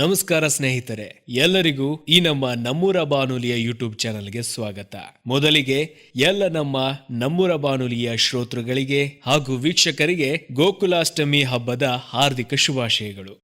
ನಮಸ್ಕಾರ ಸ್ನೇಹಿತರೆ, ಎಲ್ಲರಿಗೂ ಈ ನಮ್ಮ ನಮ್ಮೂರ ಬಾನುಲಿಯ ಯೂಟ್ಯೂಬ್ ಚಾನೆಲ್ಗೆ ಸ್ವಾಗತ. ಮೊದಲಿಗೆ ಎಲ್ಲ ನಮ್ಮ ನಮ್ಮೂರ ಬಾನುಲಿಯ ಶ್ರೋತೃಗಳಿಗೆ ಹಾಗೂ ವೀಕ್ಷಕರಿಗೆ ಗೋಕುಲಾಷ್ಟಮಿ ಹಬ್ಬದ ಹಾರ್ದಿಕ ಶುಭಾಶಯಗಳು.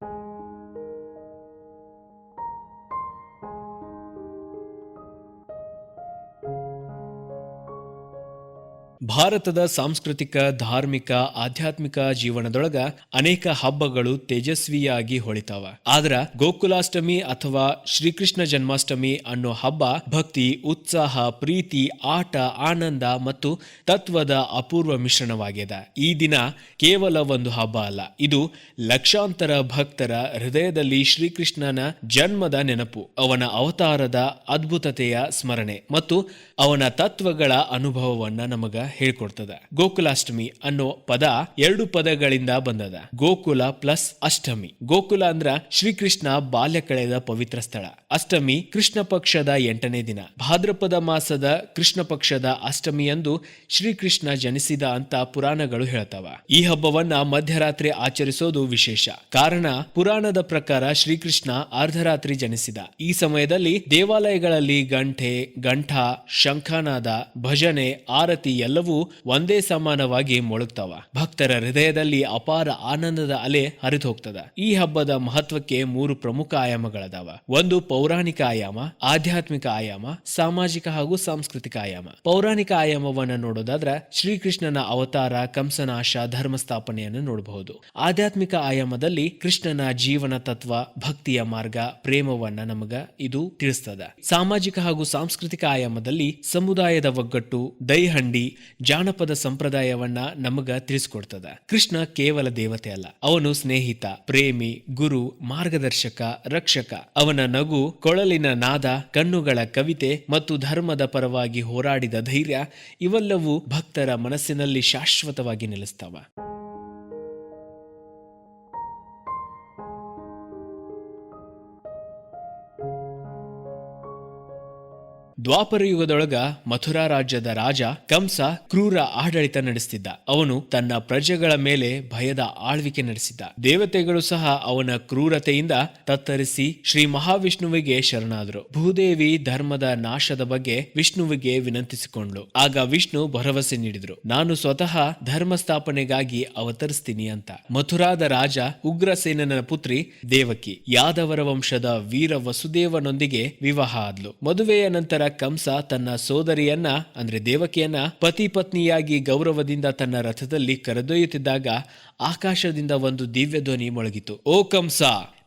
ಭಾರತದ ಸಾಂಸ್ಕೃತಿಕ, ಧಾರ್ಮಿಕ, ಆಧ್ಯಾತ್ಮಿಕ ಜೀವನದೊಳಗ ಅನೇಕ ಹಬ್ಬಗಳು ತೇಜಸ್ವಿಯಾಗಿ ಹೊಳಿತಾವ. ಆದ್ರ ಗೋಕುಲಾಷ್ಟಮಿ ಅಥವಾ ಶ್ರೀಕೃಷ್ಣ ಜನ್ಮಾಷ್ಟಮಿ ಅನ್ನೋ ಹಬ್ಬ ಭಕ್ತಿ, ಉತ್ಸಾಹ, ಪ್ರೀತಿ, ಆಟ, ಆನಂದ ಮತ್ತು ತತ್ವದ ಅಪೂರ್ವ ಮಿಶ್ರಣವಾಗಿದೆ ಈ ದಿನ ಕೇವಲ ಒಂದು ಹಬ್ಬ ಅಲ್ಲ, ಇದು ಲಕ್ಷಾಂತರ ಭಕ್ತರ ಹೃದಯದಲ್ಲಿ ಶ್ರೀಕೃಷ್ಣನ ಜನ್ಮದ ನೆನಪು, ಅವನ ಅವತಾರದ ಅದ್ಭುತತೆಯ ಸ್ಮರಣೆ ಮತ್ತು ಅವನ ತತ್ವಗಳ ಅನುಭವವನ್ನ ನಮಗ ಹೇಳ್ಕೊಡ್ತದ. ಗೋಕುಲಾಷ್ಟಮಿ ಅನ್ನೋ ಪದ ಎರಡು ಪದಗಳಿಂದ ಬಂದದ. ಗೋಕುಲ ಪ್ಲಸ್ ಅಷ್ಟಮಿ. ಗೋಕುಲ ಅಂದ್ರ ಶ್ರೀಕೃಷ್ಣ ಬಾಲ್ಯ ಕಳೆದ ಪವಿತ್ರ ಸ್ಥಳ. ಅಷ್ಟಮಿ ಕೃಷ್ಣ ಪಕ್ಷದ ಎಂಟನೇ ದಿನ. ಭಾದ್ರಪದ ಮಾಸದ ಕೃಷ್ಣ ಪಕ್ಷದ ಅಷ್ಟಮಿಯಂದು ಶ್ರೀಕೃಷ್ಣ ಜನಿಸಿದ ಅಂತ ಪುರಾಣಗಳು ಹೇಳ್ತಾವ. ಈ ಹಬ್ಬವನ್ನ ಮಧ್ಯರಾತ್ರಿ ಆಚರಿಸೋದು ವಿಶೇಷ. ಕಾರಣ ಪುರಾಣದ ಪ್ರಕಾರ ಶ್ರೀಕೃಷ್ಣ ಅರ್ಧರಾತ್ರಿ ಜನಿಸಿದ. ಈ ಸಮಯದಲ್ಲಿ ದೇವಾಲಯಗಳಲ್ಲಿ ಗಂಟೆ, ಗಂಠ, ಶಂಖನಾದ, ಭಜನೆ, ಆರತಿ ಎಲ್ಲವೂ ಒಂದೇ ಸಮಾನವಾಗಿ ಮೊಳಗ್ತಾವ. ಭಕ್ತರ ಹೃದಯದಲ್ಲಿ ಅಪಾರ ಆನಂದದ ಅಲೆ ಹರಿದು ಹೋಗ್ತದ ಈ ಹಬ್ಬದ ಮಹತ್ವಕ್ಕೆ ಮೂರು ಪ್ರಮುಖ ಆಯಾಮಗಳದಾವ. ಒಂದು ಪೌರಾಣಿಕ ಆಯಾಮ, ಆಧ್ಯಾತ್ಮಿಕ ಆಯಾಮ, ಸಾಮಾಜಿಕ ಹಾಗೂ ಸಾಂಸ್ಕೃತಿಕ ಆಯಾಮ. ಪೌರಾಣಿಕ ಆಯಾಮವನ್ನ ನೋಡೋದಾದ್ರ ಶ್ರೀಕೃಷ್ಣನ ಅವತಾರ, ಕಂಸನಾಶ, ಧರ್ಮ ಸ್ಥಾಪನೆಯನ್ನು ನೋಡಬಹುದು. ಆಧ್ಯಾತ್ಮಿಕ ಆಯಾಮದಲ್ಲಿ ಕೃಷ್ಣನ ಜೀವನ ತತ್ವ, ಭಕ್ತಿಯ ಮಾರ್ಗ, ಪ್ರೇಮವನ್ನ ನಮಗ ಇದು ತಿಳಿಸ್ತದ. ಸಾಮಾಜಿಕ ಹಾಗೂ ಸಾಂಸ್ಕೃತಿಕ ಆಯಾಮದಲ್ಲಿ ಸಮುದಾಯದ ಒಗ್ಗಟ್ಟು, ದೈಹಂಡಿ ಜಾನಪದ ಸಂಪ್ರದಾಯವನ್ನ ನಮಗ ತಿಳಿಸ್ಕೊಡ್ತದ. ಕೃಷ್ಣ ಕೇವಲ ದೇವತೆ ಅಲ್ಲ. ಅವನು ಸ್ನೇಹಿತ, ಪ್ರೇಮಿ, ಗುರು, ಮಾರ್ಗದರ್ಶಕ, ರಕ್ಷಕ. ಅವನ ನಗು, ಕೊಳಲಿನ ನಾದ, ಕಣ್ಣುಗಳ ಕವಿತೆ ಮತ್ತು ಧರ್ಮದ ಪರವಾಗಿ ಹೋರಾಡಿದ ಧೈರ್ಯ ಇವೆಲ್ಲವೂ ಭಕ್ತರ ಮನಸ್ಸಿನಲ್ಲಿ ಶಾಶ್ವತವಾಗಿ ನಿಲ್ಲಿಸ್ತಾವ ದ್ವಾಪರ ಯುಗದೊಳಗ ಮಥುರಾ ರಾಜ್ಯದ ರಾಜ ಕಂಸ ಕ್ರೂರ ಆಡಳಿತ ನಡೆಸುತ್ತಿದ್ದ ಅವನು ತನ್ನ ಪ್ರಜೆಗಳ ಮೇಲೆ ಭಯದ ಆಳ್ವಿಕೆ ನಡೆಸಿದ್ದ. ದೇವತೆಗಳು ಸಹ ಅವನ ಕ್ರೂರತೆಯಿಂದ ತತ್ತರಿಸಿ ಶ್ರೀ ಮಹಾವಿಷ್ಣುವಿಗೆ ಶರಣಾದರು. ಭೂದೇವಿ ಧರ್ಮದ ನಾಶದ ಬಗ್ಗೆ ವಿಷ್ಣುವಿಗೆ ವಿನಂತಿಸಿಕೊಂಡ್ಲು ಆಗ ವಿಷ್ಣು ಭರವಸೆ ನೀಡಿದ್ರು. ನಾನು ಸ್ವತಃ ಧರ್ಮ ಸ್ಥಾಪನೆಗಾಗಿ ಅವತರಿಸ್ತೀನಿ ಅಂತ. ಮಥುರಾದ ರಾಜ ಉಗ್ರಸೇನನ ಪುತ್ರಿ ದೇವಕಿ. ಯಾದವರ ವಂಶದ ವೀರ ವಸುದೇವನೊಂದಿಗೆ ವಿವಾಹ ಆದ್ಲು. ಮದುವೆಯ ನಂತರ ಕಂಸ ತನ್ನ ಸೋದರಿಯನ್ನ, ಅಂದ್ರೆ ದೇವಕಿಯನ್ನ, ಪತಿ ಪತ್ನಿಯಾಗಿ ಗೌರವದಿಂದ ತನ್ನ ರಥದಲ್ಲಿ ಕರೆದೊಯ್ಯುತ್ತಿದ್ದಾಗ ಆಕಾಶದಿಂದ ಒಂದು ದಿವ್ಯ ಧ್ವನಿ ಮೊಳಗಿತು. ಓ ಕಂಸ!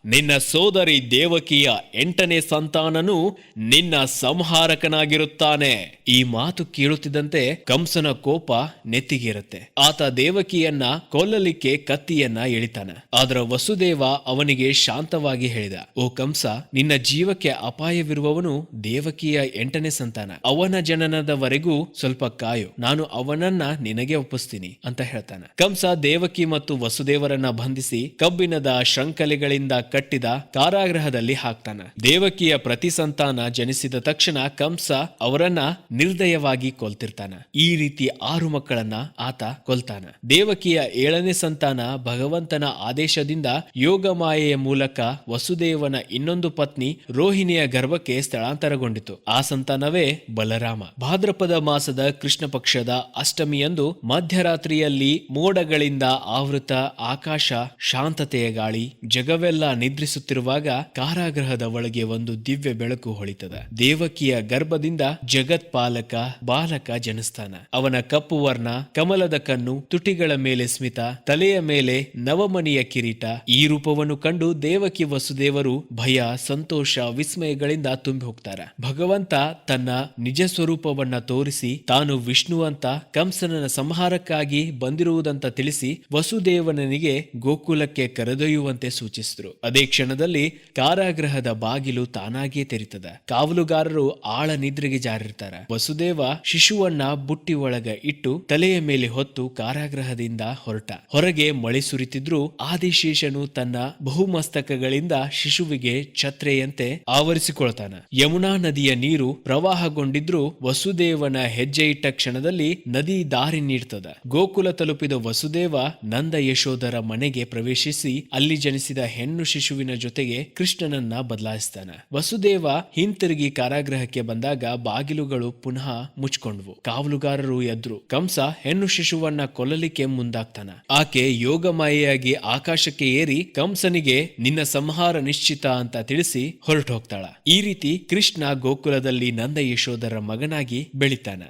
ನಿನ್ನ ಸೋದರಿ ದೇವಕಿಯ ಎಂಟನೇ ಸಂತಾನನು ನಿನ್ನ ಸಂಹಾರಕನಾಗಿರುತ್ತಾನೆ. ಈ ಮಾತು ಕೇಳುತ್ತಿದ್ದಂತೆ ಕಂಸನ ಕೋಪ ನೆತ್ತಿಗಿರುತ್ತೆ. ಆತ ದೇವಕಿಯನ್ನ ಕೊಲ್ಲಲಿಕ್ಕೆ ಕತ್ತಿಯನ್ನ ಎಳಿತಾನ. ಆದ್ರ ವಸುದೇವ ಅವನಿಗೆ ಶಾಂತವಾಗಿ ಹೇಳಿದ, ಓ ಕಂಸ, ನಿನ್ನ ಜೀವಕ್ಕೆ ಅಪಾಯವಿರುವವನು ದೇವಕಿಯ ಎಂಟನೇ ಸಂತಾನ. ಅವನ ಜನನದವರೆಗೂ ಸ್ವಲ್ಪ ಕಾಯು. ನಾನು ಅವನನ್ನ ನಿನಗೆ ಒಪ್ಪಿಸ್ತೀನಿ, ಅಂತ ಹೇಳ್ತಾನೆ. ಕಂಸ ದೇವಕಿ ಮತ್ತು ವಸುದೇವರನ್ನ ಬಂಧಿಸಿ ಕಬ್ಬಿಣದ ಶೃಂಖಲೆಗಳಿಂದ ಕಟ್ಟಿದ ಕಾರಾಗೃಹದಲ್ಲಿ ಹಾಕ್ತಾನ. ದೇವಕಿಯ ಪ್ರತಿ ಸಂತಾನ ಜನಿಸಿದ ತಕ್ಷಣ ಕಂಸ ಅವರನ್ನ ನಿರ್ದಯವಾಗಿ ಕೊಲ್ತಿರ್ತಾನ. ಈ ರೀತಿ ಆರು ಮಕ್ಕಳನ್ನ ಆತ ಕೊಲ್ತಾನ. ದೇವಕಿಯ ಏಳನೇ ಸಂತಾನ ಭಗವಂತನ ಆದೇಶದಿಂದ ಯೋಗ ಮಾಯೆಯ ಮೂಲಕ ವಸುದೇವನ ಇನ್ನೊಂದು ಪತ್ನಿ ರೋಹಿಣಿಯ ಗರ್ಭಕ್ಕೆ ಸ್ಥಳಾಂತರಗೊಂಡಿತು. ಆ ಸಂತಾನವೇ ಬಲರಾಮ. ಭಾದ್ರಪದ ಮಾಸದ ಕೃಷ್ಣ ಪಕ್ಷದ ಅಷ್ಟಮಿಯಂದು ಮಧ್ಯರಾತ್ರಿಯಲ್ಲಿ ಮೋಡಗಳಿಂದ ಆವೃತ ಆಕಾಶ ಶಾಂತತೆಯ ಗಾಳಿ, ಜಗವೆಲ್ಲ ನಿದ್ರಿಸುತ್ತಿರುವಾಗ ಕಾರಾಗೃಹದ ಒಳಗೆ ಒಂದು ದಿವ್ಯ ಬೆಳಕು ಹೊಳಿತದ. ದೇವಕಿಯ ಗರ್ಭದಿಂದ ಜಗತ್ಪಾಲಕ, ಬಾಲಕ ಜನಸ್ಥಾನ ಅವನ ಕಪ್ಪು ವರ್ಣ, ಕಮಲದ ಕಣ್ಣು, ತುಟಿಗಳ ಮೇಲೆ ಸ್ಮಿತ, ತಲೆಯ ಮೇಲೆ ನವಮಣಿಯ ಕಿರೀಟ. ಈ ರೂಪವನ್ನು ಕಂಡು ದೇವಕಿ ವಸುದೇವರು ಭಯ, ಸಂತೋಷ, ವಿಸ್ಮಯಗಳಿಂದ ತುಂಬಿ ಹೋಗ್ತಾರೆ ಭಗವಂತ ತನ್ನ ನಿಜ ಸ್ವರೂಪವನ್ನ ತೋರಿಸಿ, ತಾನು ವಿಷ್ಣು ಅಂತ ಕಂಸನ ಸಂಹಾರಕ್ಕಾಗಿ ಬಂದಿರುವುದಂತ ತಿಳಿಸಿ ವಸುದೇವನಿಗೆ ಗೋಕುಲಕ್ಕೆ ಕರೆದೊಯ್ಯುವಂತೆ ಸೂಚಿಸಿದ್ರು. ಅದೇ ಕ್ಷಣದಲ್ಲಿ ಕಾರಾಗೃಹದ ಬಾಗಿಲು ತಾನಾಗಿಯೇ ತೆರಿತದ ಕಾವಲುಗಾರರು ಆಳ ನಿದ್ರೆಗೆ ಜಾರಿರ್ತಾರ. ವಸುದೇವ ಶಿಶುವನ್ನ ಬುಟ್ಟಿ ಒಳಗ ಇಟ್ಟು ತಲೆಯ ಮೇಲೆ ಹೊತ್ತು ಕಾರಾಗೃಹದಿಂದ ಹೊರಟ. ಹೊರಗೆ ಮಳೆ ಸುರಿತಿದ್ರು ಆದಿಶೇಷನು ತನ್ನ ಬಹುಮಸ್ತಕಗಳಿಂದ ಶಿಶುವಿಗೆ ಛತ್ರೆಯಂತೆ ಆವರಿಸಿಕೊಳ್ತಾನ. ಯಮುನಾ ನದಿಯ ನೀರು ಪ್ರವಾಹಗೊಂಡಿದ್ರು ವಸುದೇವನ ಹೆಜ್ಜೆ ಇಟ್ಟ ಕ್ಷಣದಲ್ಲಿ ನದಿ ದಾರಿ ನೀಡ್ತದ. ಗೋಕುಲ ತಲುಪಿದ ವಸುದೇವ ನಂದ ಯಶೋಧರ ಮನೆಗೆ ಪ್ರವೇಶಿಸಿ ಅಲ್ಲಿ ಜನಿಸಿದ ಹೆಣ್ಣು ಶಿಶುವಿನ ಜೊತೆಗೆ ಕೃಷ್ಣನನ್ನ ಬದಲಾಯಿಸ್ತಾನೆ. ವಸುದೇವ ಹಿಂತಿರುಗಿ ಕಾರಾಗೃಹಕ್ಕೆ ಬಂದಾಗ ಬಾಗಿಲುಗಳು ಪುನಃ ಮುಚ್ಕೊಂಡ್ವು. ಕಾವಲುಗಾರರು ಎದ್ರು. ಕಂಸ ಹೆಣ್ಣು ಶಿಶುವನ್ನ ಕೊಲ್ಲಲಿಕ್ಕೆ ಮುಂದಾಗ್ತಾನ. ಆಕೆ ಯೋಗಮಾಯೆಯಾಗಿ ಆಕಾಶಕ್ಕೆ ಏರಿ ಕಂಸನಿಗೆ, ನಿನ್ನ ಸಂಹಾರ ನಿಶ್ಚಿತ ಅಂತ ತಿಳಿಸಿ ಹೊರಟು ಹೋಗ್ತಾಳ ಈ ರೀತಿ ಕೃಷ್ಣ ಗೋಕುಲದಲ್ಲಿ ನಂದ ಯಶೋದರ ಮಗನಾಗಿ ಬೆಳಿತಾನ.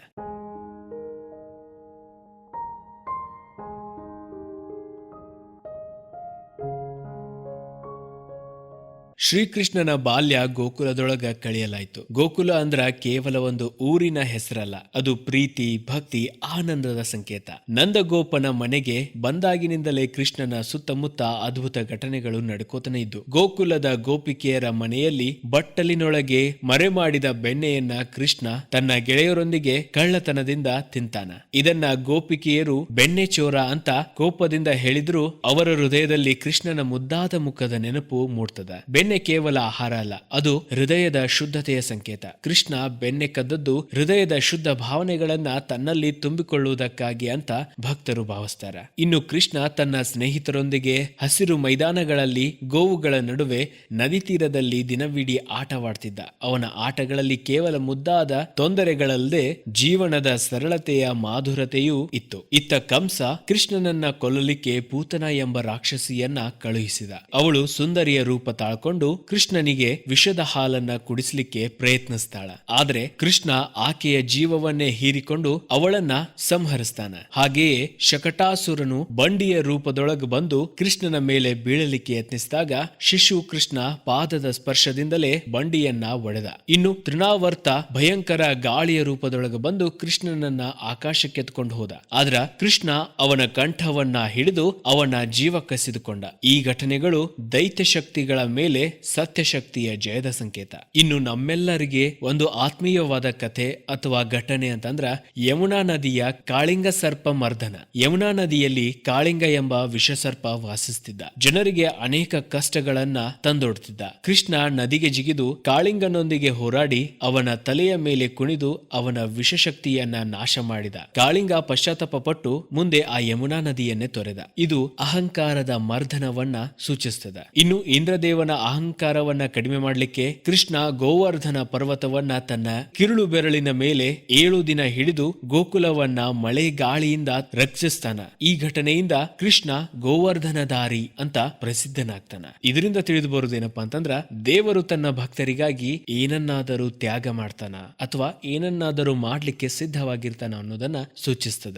ಶ್ರೀಕೃಷ್ಣನ ಬಾಲ್ಯ ಗೋಕುಲದೊಳಗ ಕಳೆಯಲಾಯಿತು. ಗೋಕುಲ ಅಂದ್ರ ಕೇವಲ ಒಂದು ಊರಿನ ಹೆಸರಲ್ಲ, ಅದು ಪ್ರೀತಿ, ಭಕ್ತಿ, ಆನಂದದ ಸಂಕೇತ. ನಂದಗೋಪನ ಮನೆಗೆ ಬಂದಾಗಿನಿಂದಲೇ ಕೃಷ್ಣನ ಸುತ್ತಮುತ್ತ ಅದ್ಭುತ ಘಟನೆಗಳು ನಡ್ಕೋತನೇ ಇದ್ದು, ಗೋಕುಲದ ಗೋಪಿಕೆಯರ ಮನೆಯಲ್ಲಿ ಬಟ್ಟಲಿನೊಳಗೆ ಮರೆ ಮಾಡಿದ ಬೆಣ್ಣೆಯನ್ನ ಕೃಷ್ಣ ತನ್ನ ಗೆಳೆಯರೊಂದಿಗೆ ಕಳ್ಳತನದಿಂದ ತಿಂತಾನ. ಇದನ್ನ ಗೋಪಿಕೆಯರು ಬೆಣ್ಣೆ ಚೋರ ಅಂತ ಕೋಪದಿಂದ ಹೇಳಿದ್ರು, ಅವರ ಹೃದಯದಲ್ಲಿ ಕೃಷ್ಣನ ಮುದ್ದಾದ ಮುಖದ ನೆನಪು ಮೂಡ್ತದ. ಬೆಣ್ಣೆ ಕೇವಲ ಆಹಾರ ಅಲ್ಲ, ಅದು ಹೃದಯದ ಶುದ್ಧತೆಯ ಸಂಕೇತ. ಕೃಷ್ಣ ಬೆಣ್ಣೆ ಕದ್ದದ್ದು ಹೃದಯದ ಶುದ್ಧ ಭಾವನೆಗಳನ್ನ ತನ್ನಲ್ಲಿ ತುಂಬಿಕೊಳ್ಳುವುದಕ್ಕಾಗಿ ಅಂತ ಭಕ್ತರು ಭಾವಿಸ್ತಾರೆ. ಇನ್ನು ಕೃಷ್ಣ ತನ್ನ ಸ್ನೇಹಿತರೊಂದಿಗೆ ಹಸಿರು ಮೈದಾನಗಳಲ್ಲಿ ಗೋವುಗಳ ನಡುವೆ ನದಿ ತೀರದಲ್ಲಿ ದಿನವಿಡೀ ಆಟವಾಡ್ತಿದ್ದ. ಅವನ ಆಟಗಳಲ್ಲಿ ಕೇವಲ ಮುದ್ದಾದ ತೊಂದರೆಗಳಲ್ಲದೆ ಜೀವನದ ಸರಳತೆಯ ಮಾಧುರತೆಯೂ ಇತ್ತು. ಇತ್ತ ಕಂಸ ಕೃಷ್ಣನನ್ನ ಕೊಲ್ಲಲಿಕ್ಕೆ ಪೂತನ ಎಂಬ ರಾಕ್ಷಸಿಯನ್ನ ಕಳುಹಿಸಿದ. ಅವಳು ಸುಂದರಿಯ ರೂಪ ತಾಳ್ಕೊಂಡು ಕೃಷ್ಣನಿಗೆ ವಿಷದ ಹಾಲನ್ನ ಕುಡಿಸ್ಲಿಕ್ಕೆ ಪ್ರಯತ್ನಿಸ್ತಾಳ. ಆದ್ರೆ ಕೃಷ್ಣ ಆಕೆಯ ಜೀವವನ್ನೇ ಹೀರಿಕೊಂಡು ಅವಳನ್ನ ಸಂಹರಿಸ್ತಾನ. ಹಾಗೆಯೇ ಶಕಟಾಸುರನು ಬಂಡಿಯ ರೂಪದೊಳಗೆ ಬಂದು ಕೃಷ್ಣನ ಮೇಲೆ ಬೀಳಲಿಕ್ಕೆ ಯತ್ನಿಸಿದಾಗ ಶಿಶು ಕೃಷ್ಣ ಪಾದದ ಸ್ಪರ್ಶದಿಂದಲೇ ಬಂಡಿಯನ್ನ ಒಡೆದ. ಇನ್ನು ತೃಣಾವರ್ತ ಭಯಂಕರ ಗಾಳಿಯ ರೂಪದೊಳಗೆ ಬಂದು ಕೃಷ್ಣನನ್ನ ಆಕಾಶಕ್ಕೆ ಎತ್ಕೊಂಡು ಹೋದ. ಆದ್ರ ಕೃಷ್ಣ ಅವನ ಕಂಠವನ್ನ ಹಿಡಿದು ಅವನ ಜೀವ ಕಸಿದುಕೊಂಡ. ಈ ಘಟನೆಗಳು ದೈತ್ಯ ಶಕ್ತಿಗಳ ಮೇಲೆ ಸತ್ಯಶಕ್ತಿಯ ಜಯದ ಸಂಕೇತ. ಇನ್ನು ನಮ್ಮೆಲ್ಲರಿಗೆ ಒಂದು ಆತ್ಮೀಯವಾದ ಕಥೆ ಅಥವಾ ಘಟನೆ ಅಂತಂದ್ರ ಯಮುನಾ ನದಿಯ ಕಾಳಿಂಗ ಸರ್ಪ ಮರ್ದನ. ಯಮುನಾ ನದಿಯಲ್ಲಿ ಕಾಳಿಂಗ ಎಂಬ ವಿಷಸರ್ಪ ವಾಸಿಸುತ್ತಿದ್ದ ಜನರಿಗೆ ಅನೇಕ ಕಷ್ಟಗಳನ್ನ ತಂದೊಡ್ತಿದ್ದ. ಕೃಷ್ಣ ನದಿಗೆ ಜಿಗಿದು ಕಾಳಿಂಗನೊಂದಿಗೆ ಹೋರಾಡಿ ಅವನ ತಲೆಯ ಮೇಲೆ ಕುಣಿದು ಅವನ ವಿಷಶಕ್ತಿಯನ್ನ ನಾಶ ಮಾಡಿದ. ಕಾಳಿಂಗ ಪಶ್ಚಾತ್ತಾಪ ಪಟ್ಟು ಮುಂದೆ ಆ ಯಮುನಾ ನದಿಯನ್ನೇ ತೊರೆದ. ಇದು ಅಹಂಕಾರದ ಮರ್ದನವನ್ನ ಸೂಚಿಸುತ್ತದೆ ಇನ್ನು ಇಂದ್ರದೇವನ ಅಹಂಕಾರವನ್ನ ಕಡಿಮೆ ಮಾಡಲಿಕ್ಕೆ ಕೃಷ್ಣ ಗೋವರ್ಧನ ಪರ್ವತವನ್ನ ತನ್ನ ಕಿರುಳು ಬೆರಳಿನ ಮೇಲೆ ಏಳು ದಿನ ಹಿಡಿದು ಗೋಕುಲವನ್ನ ಮಳೆ ಗಾಳಿಯಿಂದ ರಕ್ಷಿಸ್ತಾನ. ಈ ಘಟನೆಯಿಂದ ಕೃಷ್ಣ ಗೋವರ್ಧನ ದಾರಿ ಅಂತ ಪ್ರಸಿದ್ಧನಾಗ್ತಾನ. ಇದರಿಂದ ತಿಳಿದು ಬರುವುದೇನಪ್ಪಾ ಅಂತಂದ್ರ ದೇವರು ತನ್ನ ಭಕ್ತರಿಗಾಗಿ ಏನನ್ನಾದರೂ ತ್ಯಾಗ ಮಾಡ್ತಾನ ಅಥವಾ ಏನನ್ನಾದರೂ ಮಾಡ್ಲಿಕ್ಕೆ ಸಿದ್ಧವಾಗಿರ್ತಾನ ಅನ್ನೋದನ್ನ ಸೂಚಿಸ್ತದ.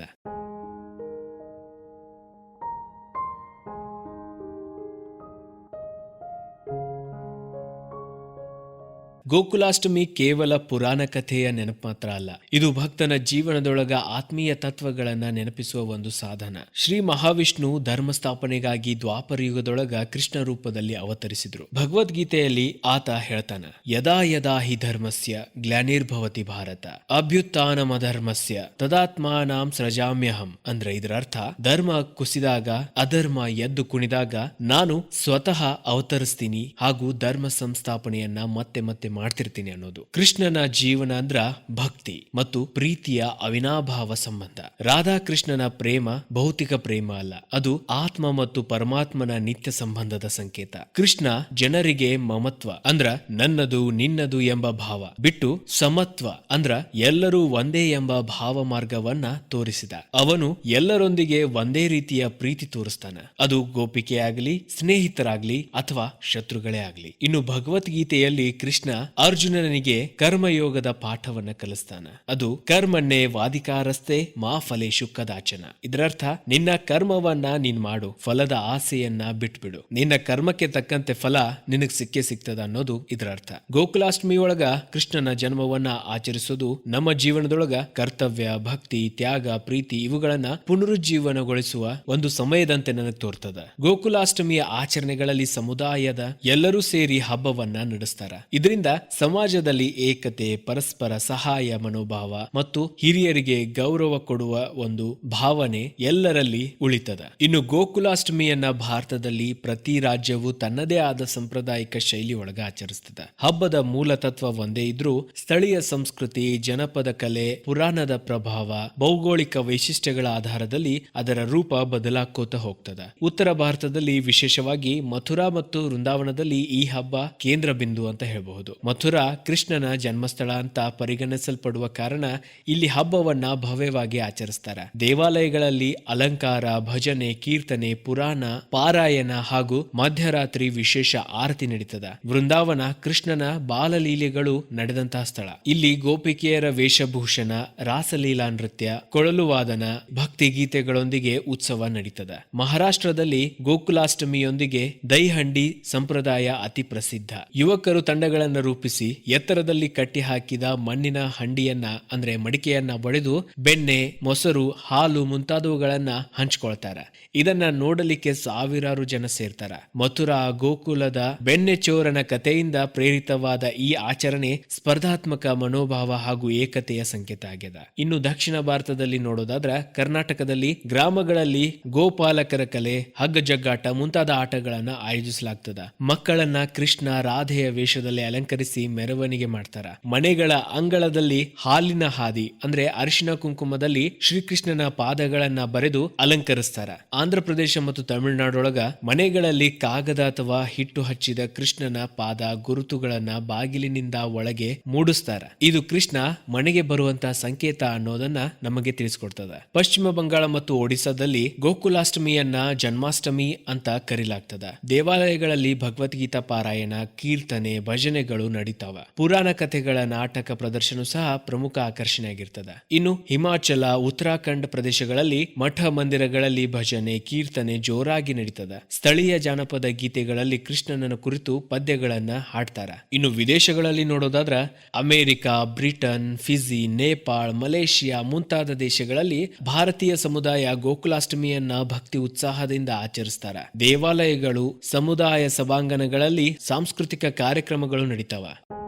ಗೋಕುಲಾಷ್ಟಮಿ ಕೇವಲ ಪುರಾಣ ಕಥೆಯ ನೆನಪು ಮಾತ್ರ ಅಲ್ಲ, ಇದು ಭಕ್ತನ ಜೀವನದೊಳಗ ಆತ್ಮೀಯ ತತ್ವಗಳನ್ನ ನೆನಪಿಸುವ ಒಂದು ಸಾಧನ. ಶ್ರೀ ಮಹಾವಿಷ್ಣು ಧರ್ಮ ಸ್ಥಾಪನೆಗಾಗಿ ದ್ವಾಪರ ಯುಗದೊಳಗ ಕೃಷ್ಣ ರೂಪದಲ್ಲಿ ಅವತರಿಸಿದ್ರು. ಭಗವದ್ಗೀತೆಯಲ್ಲಿ ಆತ ಹೇಳ್ತಾನ, ಯದಾ ಯದಾ ಹಿ ಧರ್ಮಸ್ಯ ಗ್ಲಾನಿರ್ಭವತಿ ಭಾರತ ಅಭ್ಯುತ್ಥಾನಮಧರ್ಮಸ್ಯ ತದಾತ್ಮಾನಾಂ ಸೃಜಾಮ್ಯಹಂ. ಅಂದ್ರೆ ಇದರ ಅರ್ಥ, ಧರ್ಮ ಕುಸಿದಾಗ, ಅಧರ್ಮ ಎದ್ದು ಕುಣಿದಾಗ ನಾನು ಸ್ವತಃ ಅವತರಿಸ್ತೀನಿ ಹಾಗೂ ಧರ್ಮ ಸಂಸ್ಥಾಪನೆಯನ್ನ ಮತ್ತೆ ಮತ್ತೆ ಮಾಡ್ತಿರ್ತೀನಿ ಅನ್ನೋದು. ಕೃಷ್ಣನ ಜೀವನ ಅಂದ್ರ ಭಕ್ತಿ ಮತ್ತು ಪ್ರೀತಿಯ ಅವಿನಾಭಾವ ಸಂಬಂಧ. ರಾಧಾಕೃಷ್ಣನ ಪ್ರೇಮ ಭೌತಿಕ ಪ್ರೇಮ ಅಲ್ಲ. ಅದು ಆತ್ಮ ಮತ್ತು ಪರಮಾತ್ಮನ ನಿತ್ಯ ಸಂಬಂಧದ ಸಂಕೇತ. ಕೃಷ್ಣ ಜನರಿಗೆ ಮಮತ್ವ ಅಂದ್ರ ನನ್ನದು ನಿನ್ನದು ಎಂಬ ಭಾವ. ಬಿಟ್ಟು ಸಮತ್ವ ಅಂದ್ರ ಎಲ್ಲರೂ ಒಂದೇ ಎಂಬ ಭಾವ ಮಾರ್ಗವನ್ನ ತೋರಿಸಿದ. ಅವನು ಎಲ್ಲರೊಂದಿಗೆ ಒಂದೇ ರೀತಿಯ ಪ್ರೀತಿ ತೋರಿಸ್ತಾನ. ಅದು ಗೋಪಿಕೆಯಾಗಲಿ, ಸ್ನೇಹಿತರಾಗ್ಲಿ ಅಥವಾ ಶತ್ರುಗಳೇ ಆಗ್ಲಿ. ಇನ್ನು ಭಗವದ್ಗೀತೆಯಲ್ಲಿ ಕೃಷ್ಣ ಅರ್ಜುನನಿಗೆ ಕರ್ಮಯೋಗದ ಪಾಠವನ್ನ ಕಲಿಸ್ತಾನ. ಅದು ಕರ್ಮನ್ನೇ ವಾದಿಕಾರಸ್ತೆ ಮಾ ಫಲೇಶು ಕದಾಚನ. ಇದರರ್ಥ, ನಿನ್ನ ಕರ್ಮವನ್ನ ನೀನ್ ಮಾಡು, ಫಲದ ಆಸೆಯನ್ನ ಬಿಟ್ಬಿಡು. ನಿನ್ನ ಕರ್ಮಕ್ಕೆ ತಕ್ಕಂತೆ ಫಲ ನಿನಗ್ ಸಿಕ್ಕೇ ಸಿಗ್ತದ ಅನ್ನೋದು ಇದರರ್ಥ. ಗೋಕುಲಾಷ್ಟಮಿ ಒಳಗ ಕೃಷ್ಣನ ಜನ್ಮವನ್ನ ಆಚರಿಸೋದು ನಮ್ಮ ಜೀವನದೊಳಗ ಕರ್ತವ್ಯ, ಭಕ್ತಿ, ತ್ಯಾಗ, ಪ್ರೀತಿ ಇವುಗಳನ್ನ ಪುನರುಜ್ಜೀವನಗೊಳಿಸುವ ಒಂದು ಸಮಯದಂತೆ ನನಗ್ ತೋರ್ತದ. ಗೋಕುಲಾಷ್ಟಮಿಯ ಆಚರಣೆಗಳಲ್ಲಿ ಸಮುದಾಯದ ಎಲ್ಲರೂ ಸೇರಿ ಹಬ್ಬವನ್ನ ನಡೆಸ್ತಾರ. ಇದರಿಂದ ಸಮಾಜದಲ್ಲಿ ಏಕತೆ, ಪರಸ್ಪರ ಸಹಾಯ, ಮನೋಭಾವ ಮತ್ತು ಹಿರಿಯರಿಗೆ ಗೌರವ ಕೊಡುವ ಒಂದು ಭಾವನೆ ಎಲ್ಲರಲ್ಲಿ ಉಳಿತದ. ಇನ್ನು ಗೋಕುಲಾಷ್ಟಮಿಯನ್ನ ಭಾರತದಲ್ಲಿ ಪ್ರತಿ ರಾಜ್ಯವು ತನ್ನದೇ ಆದ ಸಾಂಪ್ರದಾಯಿಕ ಶೈಲಿ ಒಳಗ ಆಚರಿಸ್ತದ. ಹಬ್ಬದ ಮೂಲ ತತ್ವ ಒಂದೇ ಇದ್ರೂ ಸ್ಥಳೀಯ ಸಂಸ್ಕೃತಿ, ಜನಪದ ಕಲೆ, ಪುರಾಣದ ಪ್ರಭಾವ, ಭೌಗೋಳಿಕ ವೈಶಿಷ್ಟ್ಯಗಳ ಆಧಾರದಲ್ಲಿ ಅದರ ರೂಪ ಬದಲಾಕೋತ ಹೋಗ್ತದ. ಉತ್ತರ ಭಾರತದಲ್ಲಿ ವಿಶೇಷವಾಗಿ ಮಥುರಾ ಮತ್ತು ವೃಂದಾವನದಲ್ಲಿ ಈ ಹಬ್ಬ ಕೇಂದ್ರ ಬಿಂದು ಅಂತ ಹೇಳಬಹುದು. ಮಥುರಾ ಕೃಷ್ಣನ ಜನ್ಮಸ್ಥಳ ಅಂತ ಪರಿಗಣಿಸಲ್ಪಡುವ ಕಾರಣ ಇಲ್ಲಿ ಹಬ್ಬವನ್ನ ಭವ್ಯವಾಗಿ ಆಚರಿಸ್ತಾರೆ. ದೇವಾಲಯಗಳಲ್ಲಿ ಅಲಂಕಾರ, ಭಜನೆ, ಕೀರ್ತನೆ, ಪುರಾಣ, ಪಾರಾಯಣ ಹಾಗೂ ಮಧ್ಯರಾತ್ರಿ ವಿಶೇಷ ಆರತಿ ನಡೀತದ. ವೃಂದಾವನ ಕೃಷ್ಣನ ಬಾಲಲೀಲೆಗಳು ನಡೆದಂತಹ ಸ್ಥಳ. ಇಲ್ಲಿ ಗೋಪಿಕೆಯರ ವೇಷಭೂಷಣ, ರಾಸಲೀಲಾ ನೃತ್ಯ, ಕೊಳಲುವಾದನ ಭಕ್ತಿ ಗೀತೆಗಳೊಂದಿಗೆ ಉತ್ಸವ ನಡೀತದ. ಮಹಾರಾಷ್ಟ್ರದಲ್ಲಿ ಗೋಕುಲಾಷ್ಟಮಿಯೊಂದಿಗೆ ದೈಹಂಡಿ ಸಂಪ್ರದಾಯ ಅತಿ ಪ್ರಸಿದ್ಧ. ಯುವಕರು ತಂಡಗಳನ್ನು ರೂಪಿಸಿ ಎತ್ತರದಲ್ಲಿ ಕಟ್ಟಿ ಹಾಕಿದ ಮಣ್ಣಿನ ಹಂಡಿಯನ್ನ, ಅಂದ್ರೆ ಮಡಿಕೆಯನ್ನ ಬಳಿದು ಬೆಣ್ಣೆ, ಮೊಸರು, ಹಾಲು ಮುಂತಾದವುಗಳನ್ನ ಹಂಚ್ಕೊಳ್ತಾರ. ಇದನ್ನ ನೋಡಲಿಕ್ಕೆ ಸಾವಿರಾರು ಜನ ಸೇರ್ತಾರ. ಮಥುರಾ ಗೋಕುಲದ ಬೆಣ್ಣೆಚೋರನ ಕಥೆಯಿಂದ ಪ್ರೇರಿತವಾದ ಈ ಆಚರಣೆ ಸ್ಪರ್ಧಾತ್ಮಕ ಮನೋಭಾವ ಹಾಗೂ ಏಕತೆಯ ಸಂಕೇತ ಆಗ್ಯದ. ಇನ್ನು ದಕ್ಷಿಣ ಭಾರತದಲ್ಲಿ ನೋಡೋದಾದ್ರ ಕರ್ನಾಟಕದಲ್ಲಿ ಗ್ರಾಮಗಳಲ್ಲಿ ಗೋಪಾಲಕರ ಕಲೆ ಹಗ್ಗ ಜಗ್ಗಾಟ ಮುಂತಾದ ಆಟಗಳನ್ನ ಆಯೋಜಿಸಲಾಗ್ತದ. ಮಕ್ಕಳನ್ನ ಕೃಷ್ಣ ರಾಧೆಯ ವೇಷದಲ್ಲಿ ಅಲಂಕರಿಸಿ ಮೆರವಣಿಗೆ ಮಾಡ್ತಾರ. ಮನೆಗಳ ಅಂಗಳದಲ್ಲಿ ಹಾಲಿನ ಹಾದಿ, ಅಂದ್ರೆ ಅರಿಶಿನ ಕುಂಕುಮದಲ್ಲಿ ಶ್ರೀಕೃಷ್ಣನ ಪಾದಗಳನ್ನ ಬರೆದು ಅಲಂಕರಿಸ್ತಾರ. ಆಂಧ್ರ ಪ್ರದೇಶ ಮತ್ತು ತಮಿಳುನಾಡೊಳಗ ಮನೆಗಳಲ್ಲಿ ಕಾಗದ ಅಥವಾ ಹಿಟ್ಟು ಹಚ್ಚಿದ ಕೃಷ್ಣನ ಪಾದ ಗುರುತುಗಳನ್ನ ಬಾಗಿಲಿನಿಂದ ಒಳಗೆ ಮೂಡಿಸ್ತಾರ. ಇದು ಕೃಷ್ಣ ಮನೆಗೆ ಬರುವಂತ ಸಂಕೇತ ಅನ್ನೋದನ್ನ ನಮಗೆ ತಿಳಿಸ್ಕೊಡ್ತದ. ಪಶ್ಚಿಮ ಬಂಗಾಳ ಮತ್ತು ಒಡಿಸಾದಲ್ಲಿ ಗೋಕುಲಾಷ್ಟಮಿಯನ್ನ ಜನ್ಮಾಷ್ಟಮಿ ಅಂತ ಕರೀಲಾಗ್ತದ. ದೇವಾಲಯಗಳಲ್ಲಿ ಭಗವದ್ಗೀತಾ ಪಾರಾಯಣ, ಕೀರ್ತನೆ, ಭಜನೆಗಳು ನಡೀತಾವ. ಪುರಾಣ ಕಥೆಗಳ ನಾಟಕ ಪ್ರದರ್ಶನ ಸಹ ಪ್ರಮುಖ ಆಕರ್ಷಣೆಯಾಗಿರ್ತದ. ಇನ್ನು ಹಿಮಾಚಲ, ಉತ್ತರಾಖಂಡ್ ಪ್ರದೇಶಗಳಲ್ಲಿ ಮಠ ಮಂದಿರಗಳಲ್ಲಿ ಭಜನೆ, ಕೀರ್ತನೆ ಜೋರಾಗಿ ನಡೀತದ. ಸ್ಥಳೀಯ ಜಾನಪದ ಗೀತೆಗಳಲ್ಲಿ ಕೃಷ್ಣನ ಕುರಿತು ಪದ್ಯಗಳನ್ನ ಹಾಡ್ತಾರ. ಇನ್ನು ವಿದೇಶಗಳಲ್ಲಿ ನೋಡೋದಾದ್ರ America, Britain, Fiji, Nepal, Malaysia ಮುಂತಾದ ದೇಶಗಳಲ್ಲಿ ಭಾರತೀಯ ಸಮುದಾಯ ಗೋಕುಲಾಷ್ಟಮಿಯನ್ನ ಭಕ್ತಿ ಉತ್ಸಾಹದಿಂದ ಆಚರಿಸ್ತಾರ. ದೇವಾಲಯಗಳು, ಸಮುದಾಯ ಸಭಾಂಗಣಗಳಲ್ಲಿ ಸಾಂಸ್ಕೃತಿಕ ಕಾರ್ಯಕ್ರಮಗಳು ನಡೀತಾವ. 好吧。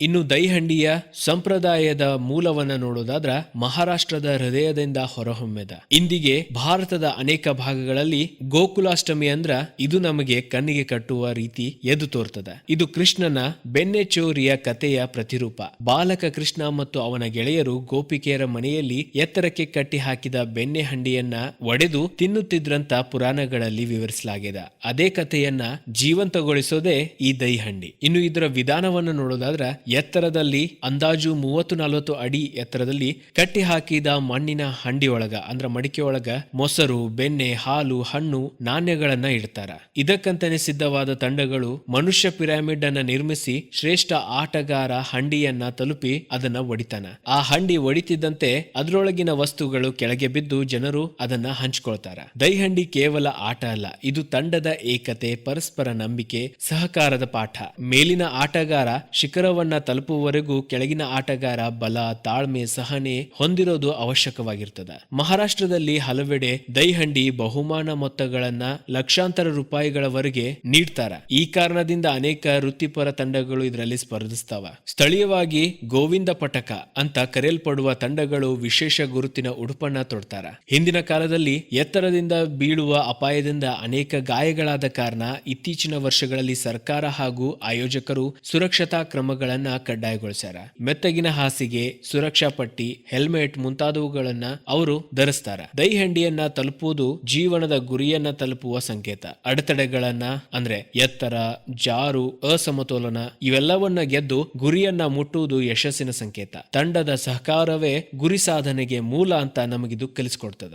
ಇನ್ನು ದೈಹಂಡಿಯ ಸಂಪ್ರದಾಯದ ಮೂಲವನ್ನ ನೋಡೋದಾದ್ರ ಮಹಾರಾಷ್ಟ್ರದ ಹೃದಯದಿಂದ ಹೊರಹೊಮ್ಮೆದ. ಇಂದಿಗೆ ಭಾರತದ ಅನೇಕ ಭಾಗಗಳಲ್ಲಿ ಗೋಕುಲಾಷ್ಟಮಿ ಅಂದ್ರ ಇದು ನಮಗೆ ಕಣ್ಣಿಗೆ ಕಟ್ಟುವ ರೀತಿ ಎದ್ದು ತೋರ್ತದ. ಇದು ಕೃಷ್ಣನ ಬೆನ್ನೆಚೋರಿಯ ಕಥೆಯ ಪ್ರತಿರೂಪ. ಬಾಲಕ ಕೃಷ್ಣ ಮತ್ತು ಅವನ ಗೆಳೆಯರು ಗೋಪಿಕೆಯರ ಮನೆಯಲ್ಲಿ ಎತ್ತರಕ್ಕೆ ಕಟ್ಟಿ ಹಾಕಿದ ಬೆಣ್ಣೆ ಹಂಡಿಯನ್ನ ಒಡೆದು ತಿನ್ನುತ್ತಿದ್ರಂತ ಪುರಾಣಗಳಲ್ಲಿ ವಿವರಿಸಲಾಗಿದೆ ಅದೇ ಕಥೆಯನ್ನ ಜೀವಂತಗೊಳಿಸೋದೇ ಈ ದೈಹಂಡಿ. ಇನ್ನು ಇದರ ವಿಧಾನವನ್ನು ನೋಡೋದಾದ್ರ ಎತ್ತರದಲ್ಲಿ ಅಂದಾಜು ಮೂವತ್ತು ನಲವತ್ತು ಅಡಿ ಎತ್ತರದಲ್ಲಿ ಕಟ್ಟಿ ಹಾಕಿದ ಮಣ್ಣಿನ ಹಂಡಿಯೊಳಗ, ಅಂದ್ರ ಮಡಿಕೆಯೊಳಗ ಮೊಸರು, ಬೆಣ್ಣೆ, ಹಾಲು, ಹಣ್ಣು ನಾಣ್ಯಗಳನ್ನ ಇಡ್ತಾರ. ಇದಕ್ಕಂತಾನೆ ಸಿದ್ಧವಾದ ತಂಡಗಳು ಮನುಷ್ಯ ಪಿರಾಮಿಡ್ ಅನ್ನ ನಿರ್ಮಿಸಿ ಶ್ರೇಷ್ಠ ಆಟಗಾರ ಹಂಡಿಯನ್ನ ತಲುಪಿ ಅದನ್ನ ಒಡಿತಾನ. ಆ ಹಂಡಿ ಒಡಿತಿದ್ದಂತೆ ಅದರೊಳಗಿನ ವಸ್ತುಗಳು ಕೆಳಗೆ ಬಿದ್ದು ಜನರು ಅದನ್ನ ಹಂಚ್ಕೊಳ್ತಾರ. ದೈಹಂಡಿ ಕೇವಲ ಆಟ ಅಲ್ಲ, ಇದು ತಂಡದ ಏಕತೆ, ಪರಸ್ಪರ ನಂಬಿಕೆ, ಸಹಕಾರದ ಪಾಠ. ಮೇಲಿನ ಆಟಗಾರ ಶಿಖರವನ್ನ ತಲುಪುವವರೆಗೂ ಕೆಳಗಿನ ಆಟಗಾರ ಬಲ, ತಾಳ್ಮೆ, ಸಹನೆ ಹೊಂದಿರೋದು ಅವಶ್ಯಕವಾಗಿರ್ತದೆ. ಮಹಾರಾಷ್ಟ್ರದಲ್ಲಿ ಹಲವೆಡೆ ದೈಹಂಡಿ ಬಹುಮಾನ ಮೊತ್ತಗಳನ್ನ ಲಕ್ಷಾಂತರ ರೂಪಾಯಿಗಳವರೆಗೆ ನೀಡ್ತಾರ. ಈ ಕಾರಣದಿಂದ ಅನೇಕ ವೃತ್ತಿಪರ ತಂಡಗಳು ಇದರಲ್ಲಿ ಸ್ಪರ್ಧಿಸ್ತಾವ. ಸ್ಥಳೀಯವಾಗಿ ಗೋವಿಂದ ಪಟಕ ಅಂತ ಕರೆಯಲ್ಪಡುವ ತಂಡಗಳು ವಿಶೇಷ ಗುರುತಿನ ಉಡುಪನ್ನ ತೊಡ್ತಾರ. ಹಿಂದಿನ ಕಾಲದಲ್ಲಿ ಎತ್ತರದಿಂದ ಬೀಳುವ ಅಪಾಯದಿಂದ ಅನೇಕ ಗಾಯಗಳಾದ ಕಾರಣ ಇತ್ತೀಚಿನ ವರ್ಷಗಳಲ್ಲಿ ಸರ್ಕಾರ ಹಾಗೂ ಆಯೋಜಕರು ಸುರಕ್ಷತಾ ಕ್ರಮಗಳನ್ನ ಕಡ್ಡಾಯಗೊಳಿಸ್ಯಾರ. ಮೆತ್ತಗಿನ ಹಾಸಿಗೆ, ಸುರಕ್ಷಾ ಪಟ್ಟಿ, ಹೆಲ್ಮೆಟ್ ಮುಂತಾದವುಗಳನ್ನ ಅವರು ಧರಿಸ್ತಾರ. ದೈಹಂಡಿಯನ್ನ ತಲುಪುವುದು ಜೀವನದ ಗುರಿಯನ್ನ ತಲುಪುವ ಸಂಕೇತ. ಅಡೆತಡೆಗಳನ್ನ ಅಂದ್ರೆ ಎತ್ತರ, ಜಾರು, ಅಸಮತೋಲನ ಇವೆಲ್ಲವನ್ನ ಗೆದ್ದು ಗುರಿಯನ್ನ ಮುಟ್ಟುವುದು ಯಶಸ್ಸಿನ ಸಂಕೇತ. ತಂಡದ ಸಹಕಾರವೇ ಗುರಿ ಸಾಧನೆಗೆ ಮೂಲ ಅಂತ ನಮಗಿದು ಕಲಿಸ್ಕೊಡ್ತದ.